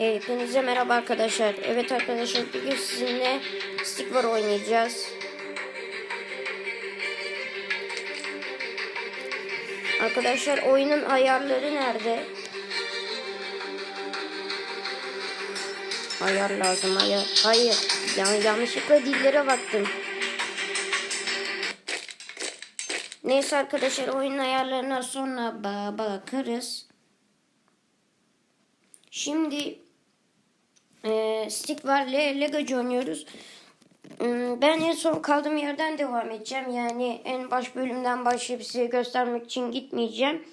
Hepinize merhaba arkadaşlar. Evet arkadaşlar bugün sizinle stick var oynayacağız. Arkadaşlar oyunun ayarları nerede? Ayar lazım ayar. Hayır. Yani yanlışlıkla dillere baktım. Neyse arkadaşlar oyun ayarlarına sonra ba- bakarız. Şimdi e, stick var Le Legocu oynuyoruz. Hmm, Ben en son kaldığım yerden devam edeceğim. Yani en baş bölümden başlayıp size göstermek için gitmeyeceğim.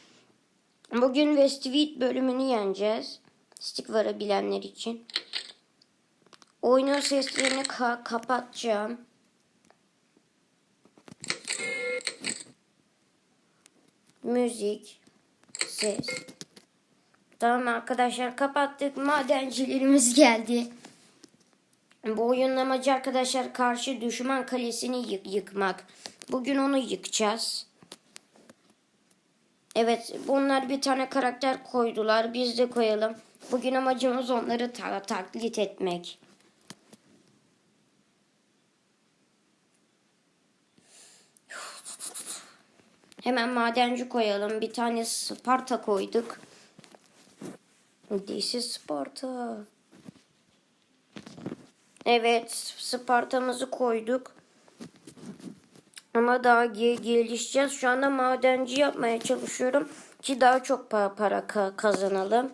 Bugün Westwood bölümünü yeneceğiz. Stick varı bilenler için. Oyunun seslerini ka- kapatacağım. Müzik, ses. Tamam arkadaşlar kapattık. Madencilerimiz geldi. Bu oyunun amacı arkadaşlar karşı düşman kalesini yık yıkmak. Bugün onu yıkacağız. Evet bunlar bir tane karakter koydular. Biz de koyalım. Bugün amacımız onları ta- taklit etmek. Hemen madenci koyalım. Bir tane Sparta koyduk. This is Sparta. Evet, Sparta'mızı koyduk. Ama daha ge- gelişeceğiz. Şu anda madenci yapmaya çalışıyorum ki daha çok pa- para ka- kazanalım.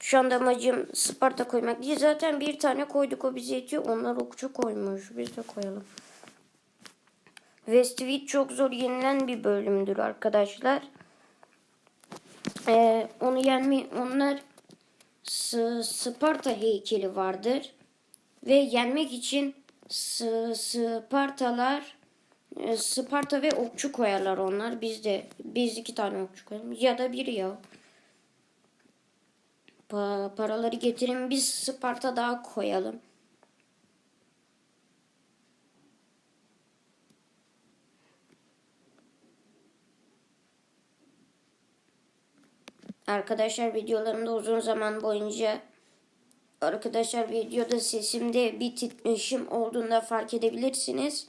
Şu anda amacım Sparta koymak değil. Zaten bir tane koyduk o bize yetiyor. Onlar okçu koymuş. Biz de koyalım. Westwood çok zor yenilen bir bölümdür arkadaşlar. Ee, onu yenme onlar S- Sparta heykeli vardır ve yenmek için S- Spartalar e, Sparta ve okçu koyarlar onlar. Biz de biz iki tane okçu koyalım ya da biri ya. Pa- paraları getirin biz Sparta daha koyalım. Arkadaşlar videolarımda uzun zaman boyunca arkadaşlar videoda sesimde bir titreşim olduğunda fark edebilirsiniz.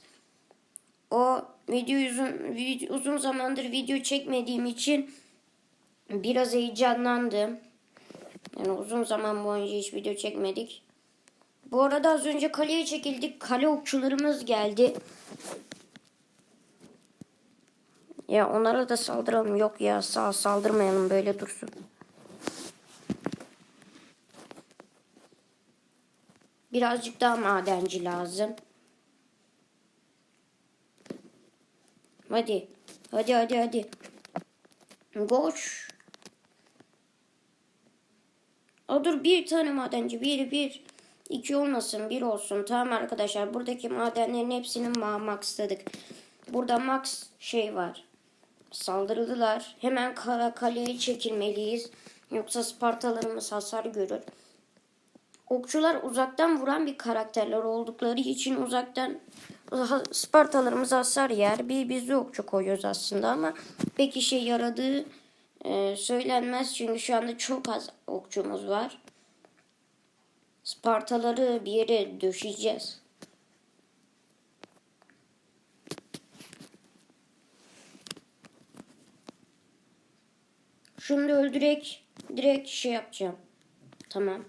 O video uzun, video, uzun zamandır video çekmediğim için biraz heyecanlandım. Yani uzun zaman boyunca hiç video çekmedik. Bu arada az önce kaleye çekildik. Kale okçularımız geldi. Ya onlara da saldıralım. Yok ya sağ saldırmayalım böyle dursun. Birazcık daha madenci lazım. Hadi. Hadi hadi hadi. Koş. O dur bir tane madenci. Bir bir. iki olmasın bir olsun. Tamam arkadaşlar buradaki madenlerin hepsini ma maxladık. Burada max şey var. Saldırdılar. Hemen kara kaleye çekilmeliyiz. Yoksa Spartalarımız hasar görür. Okçular uzaktan vuran bir karakterler oldukları için uzaktan Spartalarımız hasar yer. Bir biz okçu koyuyoruz aslında ama pek işe yaradığı e, söylenmez. Çünkü şu anda çok az okçumuz var. Spartaları bir yere döşeceğiz. Şunu da öldürek direkt şey yapacağım. Tamam.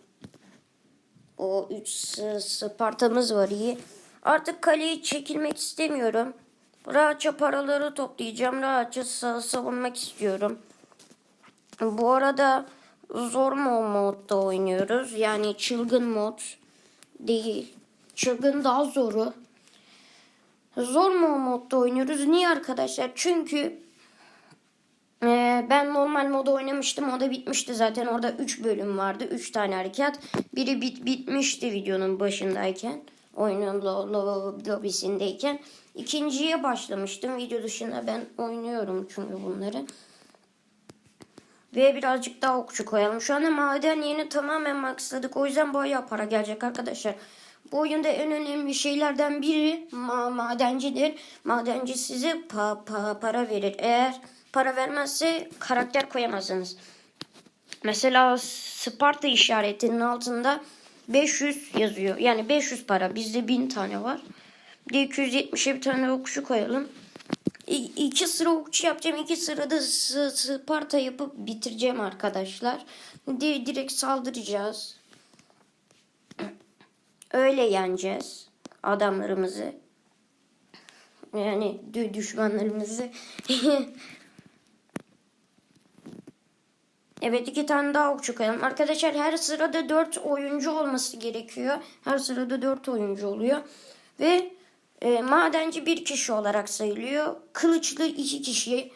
O 3 Spartamız var iyi. Artık kaleyi çekilmek istemiyorum. Rahatça paraları toplayacağım. Rahatça sa- savunmak istiyorum. Bu arada zor mu modda oynuyoruz. Yani çılgın mod değil. Çılgın daha zoru. Zor mu modda oynuyoruz? Niye arkadaşlar? Çünkü ee, ben normal moda oynamıştım. O da bitmişti zaten. Orada 3 bölüm vardı. 3 tane harekat. Biri bit bitmişti videonun başındayken. Oyunun lo lo lobisindeyken. İkinciye başlamıştım. Video dışında ben oynuyorum çünkü bunları. Ve birazcık daha okçu koyalım. Şu anda maden yeni tamamen maxladık. O yüzden bayağı para gelecek arkadaşlar. Bu oyunda en önemli şeylerden biri ma madencidir. Madenci size pa pa para verir. Eğer para vermezse karakter koyamazsınız. Mesela Sparta işaretinin altında 500 yazıyor. Yani 500 para. Bizde 1000 tane var. Bir de 270'e bir tane okçu koyalım. İ- iki sıra okçu yapacağım. iki sırada Sparta yapıp bitireceğim arkadaşlar. Di- direkt saldıracağız. Öyle yeneceğiz adamlarımızı. Yani dü- düşmanlarımızı. Evet iki tane daha okçu koyalım. Arkadaşlar her sırada dört oyuncu olması gerekiyor. Her sırada dört oyuncu oluyor. Ve e, madenci bir kişi olarak sayılıyor. Kılıçlı iki kişi.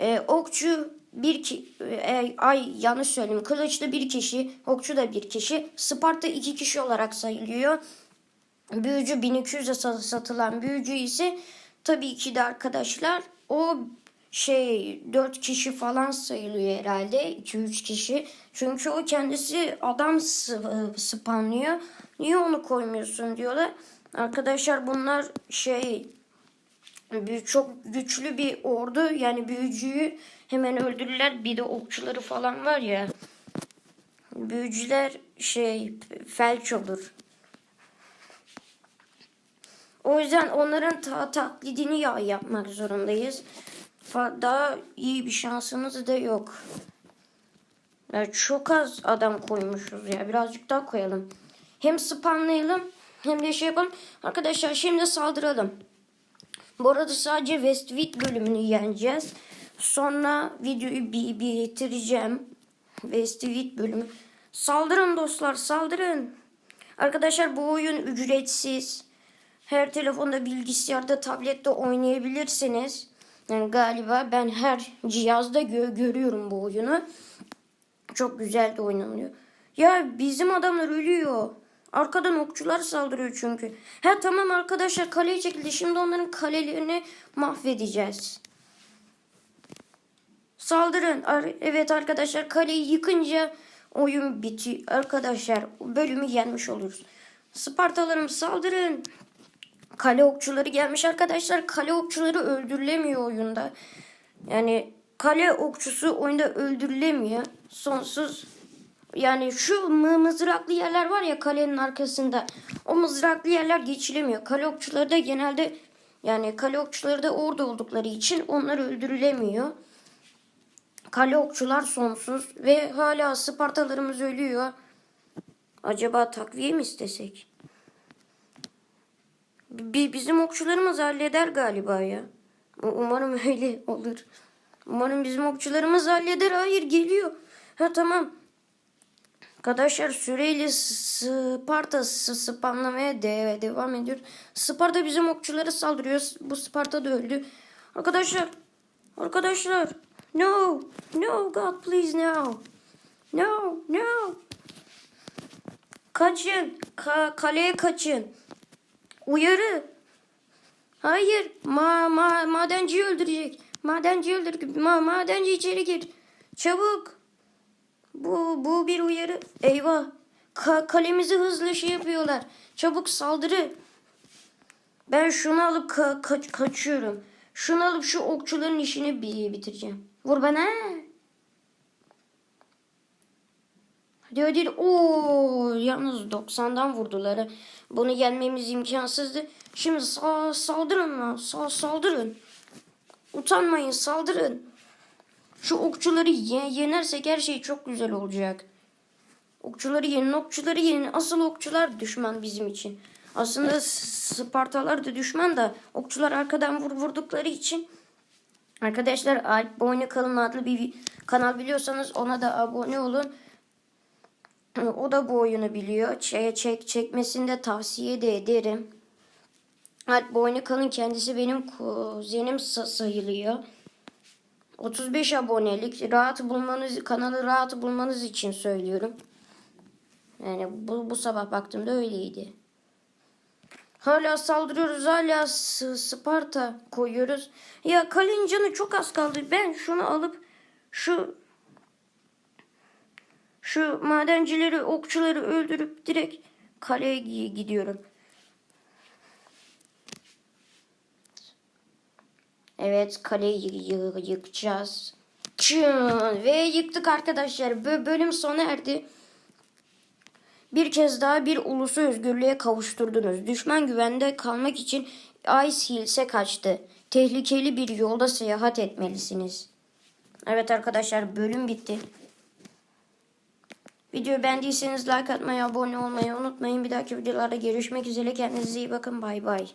E, okçu bir ki e, ay yanlış söyledim. Kılıçlı bir kişi, okçu da bir kişi. Sparta iki kişi olarak sayılıyor. Büyücü 1200'e sat- satılan büyücü ise tabii ki de arkadaşlar o şey 4 kişi falan sayılıyor herhalde. 2-3 kişi. Çünkü o kendisi adam spamlıyor. Niye onu koymuyorsun diyorlar. Arkadaşlar bunlar şey bir çok güçlü bir ordu. Yani büyücüyü hemen öldürürler. Bir de okçuları falan var ya. Büyücüler şey felç olur. O yüzden onların ta taklidini ya yapmak zorundayız. Daha iyi bir şansımız da yok. Ya çok az adam koymuşuz ya. Birazcık daha koyalım. Hem spamlayalım hem de şey yapalım. Arkadaşlar şimdi saldıralım. Bu arada sadece Westwick bölümünü yeneceğiz. Sonra videoyu bi- bitireceğim. Westwick bölümü. Saldırın dostlar saldırın. Arkadaşlar bu oyun ücretsiz. Her telefonda, bilgisayarda, tablette oynayabilirsiniz. Yani galiba ben her cihazda gö- görüyorum bu oyunu. Çok güzel de oynanıyor. Ya bizim adamlar ölüyor. Arkadan okçular saldırıyor çünkü. Ha tamam arkadaşlar kaleye çekildi. Şimdi onların kalelerini mahvedeceğiz. Saldırın. Evet arkadaşlar kaleyi yıkınca oyun bitiyor. Arkadaşlar bölümü yenmiş oluruz. Spartalarım saldırın. Kale okçuları gelmiş arkadaşlar. Kale okçuları öldürülemiyor oyunda. Yani kale okçusu oyunda öldürülemiyor. Sonsuz yani şu mı- mızraklı yerler var ya kalenin arkasında. O mızraklı yerler geçilemiyor. Kale okçuları da genelde yani kale okçuları da orada oldukları için onlar öldürülemiyor. Kale okçular sonsuz ve hala Spartalarımız ölüyor. Acaba takviye mi istesek? Bi- bizim okçularımız halleder galiba ya. Umarım öyle olur. Umarım bizim okçularımız halleder. Hayır geliyor. Ha tamam. Arkadaşlar süreyle Sparta spamlamaya de devam ediyor. Sparta bizim okçuları saldırıyor. Bu Sparta da öldü. Arkadaşlar. Arkadaşlar. No. No God please no. No. No. Kaçın. Ka- kaleye kaçın. Uyarı. Hayır. Ma ma madenciyi öldürecek. Madenciyi öldürecek. Ma madenci içeri gir. Çabuk. Bu bu bir uyarı. Eyvah. Ka kalemizi hızlı şey yapıyorlar. Çabuk saldırı. Ben şunu alıp ka kaç kaçıyorum. Şunu alıp şu okçuların işini bi bitireceğim. Vur bana. Hadi hadi. Oo, yalnız 90'dan vurdular. Bunu yenmemiz imkansızdı. Şimdi sa saldırın lan. Sa saldırın. Utanmayın saldırın. Şu okçuları ye yenersek her şey çok güzel olacak. Okçuları yenin, okçuları yenin. Asıl okçular düşman bizim için. Aslında Spartalar da düşman da okçular arkadan vur vurdukları için Arkadaşlar Alp Boynu Kalın adlı bir kanal biliyorsanız ona da abone olun. O da bu oyunu biliyor. Çek, çek çekmesini de tavsiye de ederim. Alp Boynu Kalın kendisi benim kuzenim sa- sayılıyor. 35 abonelik rahat bulmanız kanalı rahat bulmanız için söylüyorum. Yani bu, bu sabah baktığımda öyleydi. Hala saldırıyoruz hala Sparta koyuyoruz. Ya kalenin canı çok az kaldı. Ben şunu alıp şu şu madencileri okçuları öldürüp direkt kaleye gi- gidiyorum. Evet kaleyi yı- yıkacağız. Çın. Ve yıktık arkadaşlar. Bö- bölüm sona erdi. Bir kez daha bir ulusu özgürlüğe kavuşturdunuz. Düşman güvende kalmak için Ice Hills'e kaçtı. Tehlikeli bir yolda seyahat etmelisiniz. Evet arkadaşlar bölüm bitti. Videoyu beğendiyseniz like atmayı, abone olmayı unutmayın. Bir dahaki videolarda görüşmek üzere. Kendinize iyi bakın. Bay bay.